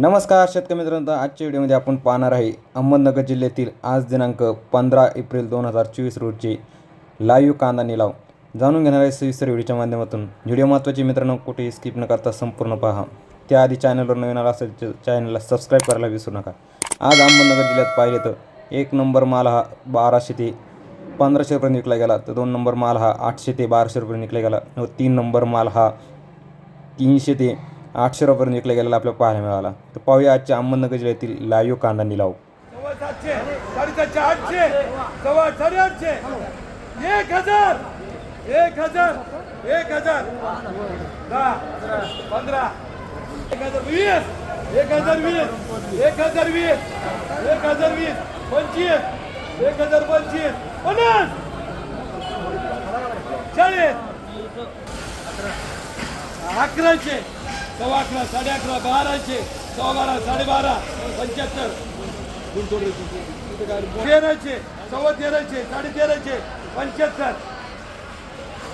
नमस्कार शेतकरी मित्रांनो आजच्या व्हिडिओमध्ये आपण पाहणार आहे अहमदनगर जिल्ह्यातील आज दिनांक पंधरा एप्रिल दोन हजार चोवीस रोजचे लाईव्ह कांदा निलाव. जाणून घेणार आहे सविस्तर व्हिडिओच्या माध्यमातून. व्हिडिओ महत्त्वाचे मित्रांनो कुठेही स्किप न करता संपूर्ण पहा. त्याआधी चॅनलवर नवीन आला असेल तर चॅनलला सबस्क्राईब करायला विसरू नका. आज अहमदनगर जिल्ह्यात पाहिले तर एक नंबर माल हा बाराशे ते पंधराशे रुपये विकला गेला. तर दोन नंबर माल हा आठशे ते बाराशे रुपये विकला गेला. व तीन नंबर माल हा तीनशे ते आठशे रुपयापर्यंत विकला गेलेला आपल्याला पाहायला मिळाला. तर पाहूया आजच्या अहमदनगर जिल्ह्यातील लाईव्ह कांदा निलाव आठशे. एक हजार एक हजार एक हजार. दहा पंधरा एक हजार वीस एक हजार वीस एक हजार वीस एक हजार वीस पंचवीस एक हजार पंचवीस पन्नास चाळीस अकराशे सव्वा अकरा साडे अकरा बाराशे सव्वा बारा साडेबारा पंच्याहत्तर. तेराशे सव्वा तेराशे साडे तेराशे पंच्याहत्तर.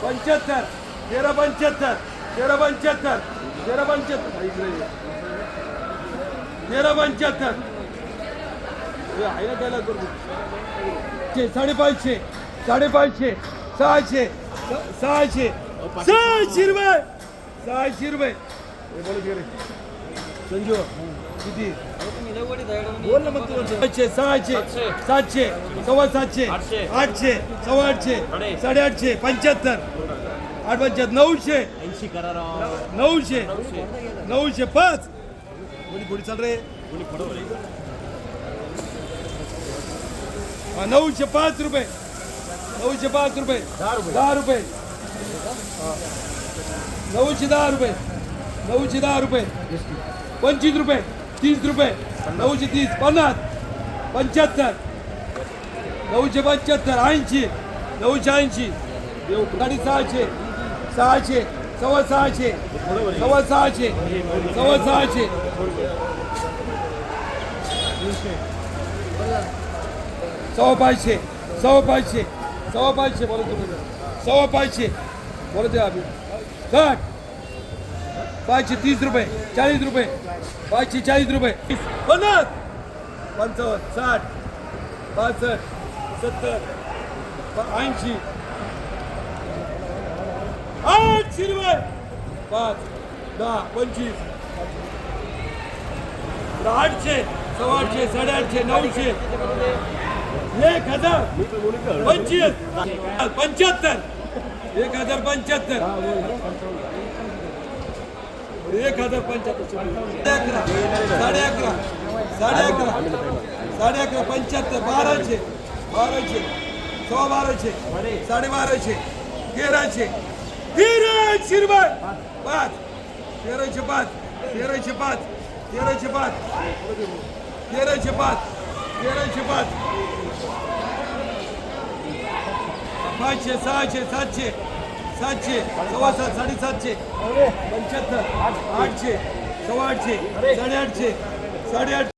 पंच्याहत्तर तेरा पंच्याहत्तर तेरा पंच्याहत्तर तेरा पंच्याहत्तर तेरा पंच्याहत्तर आहे ना त्याला करू. साडेपाचशे साडेपाचशे सहाशे सहाशे सहाशे रुपये सहाशे रुपये. संजू किती? बोल ना मग तू सातशे सहाशे सातशे सव्वा सातशे आठशे. सव्वा आठशे साडेआठशे पंच्याहत्तर. आठ पंच्याहत्तर नऊशे. नऊशे. नऊशे. पाच. कोणी पुढे चाल रे. नऊशे पाच रुपये. नऊशे पाच रुपये. दहा रुपये. हा. नऊशे दहा रुपये. नऊशे दहा रुपये. पंचवीस रुपये. तीस रुपये. नऊशे तीस. पन्नास. पंच्याहत्तर. नऊशे पंच्याहत्तर. ऐंशी. नऊशे ऐंशी. साडे सहाशे. सहाशे. सव्वा सहाशे. सव्वा सहाशे. सव्वा सहाशे. सव्वा पाचशे. सव्वा पाचशे. सव्वा पाचशे. बोलतो सव्वा पाचशे. बोलतो आम्ही. साठ पाचशे तीस रुपये, चाळीस रुपये पाचशे चाळीस रुपये. पन्नास! पंचावन्न, साठ, पासष्ट, सत्तर, ऐंशी. आठशे रुपये! पाच, दहा, पंचवीस. आठशे सव्वा आठशे साडेआठशे, नऊशे. एक हज़ार पंचवीस. पंच्याहत्तर. एक हज़ार पंच्याहत्तर. एक हजार पंच्याहत्तर साडे अकरा. साडे अकरा. साडे अकरा पंच्याहत्तर बाराशे. बाराशे. सव्वा बाराशे. साडे बाराशे. तेराशे. तेराशे रुपये. पाच. तेराशे पाच. तेराशे पाच. तेराशे पाच. तेराशे पाच. तेराशे पाच. पाचशे सहाशे सातशे. सातशे सव्वा सात साडेसातशे पंच्याहत्तर आठशे सव्वा आठशे साडेआठशे साडेआठ